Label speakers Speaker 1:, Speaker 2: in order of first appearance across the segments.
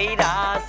Speaker 1: 回答。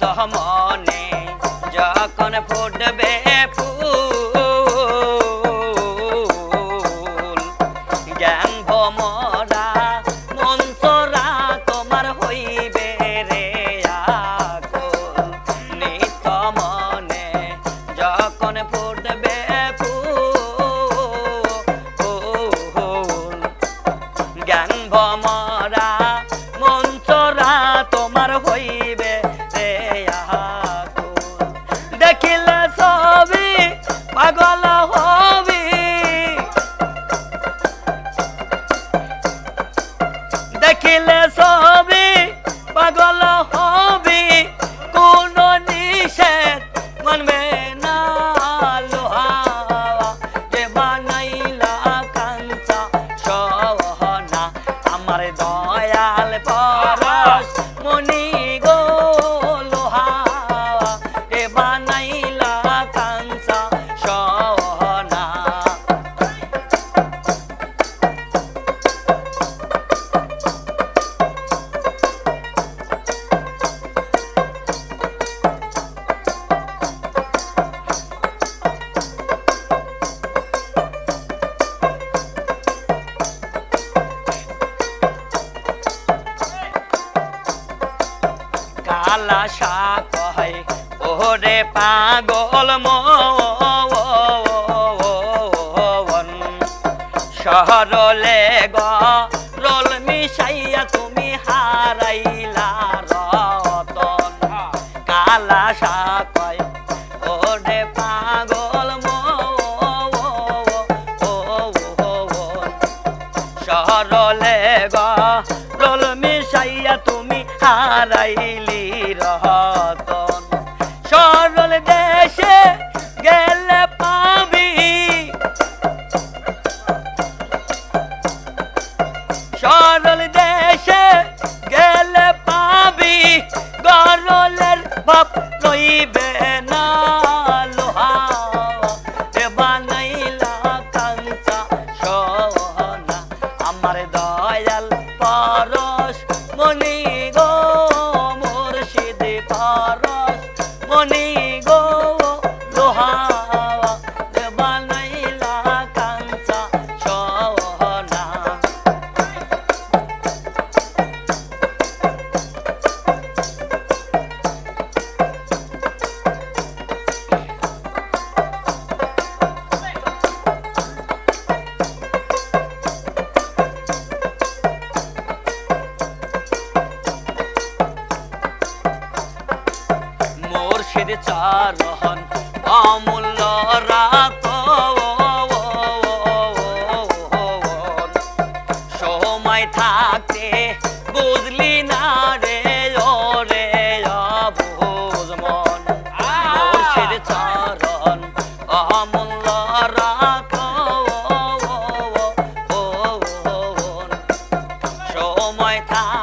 Speaker 1: ব্যস্ত মনে, যখন ফুটবে ফুল। জ্ঞান ভমরা মন্তরা তোমার হইবে রে আকুল। নিত মনে, যখন ভমরা দেখিলে সবে পাগল হয়। আশা কয় ওরে পাগল মন সহরলে গা Bob. মুর্শিদ চারণ অমূল্য রাত সময় থাকতে বুঝলি না রে সময় থাকতে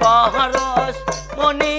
Speaker 1: পরশ মনি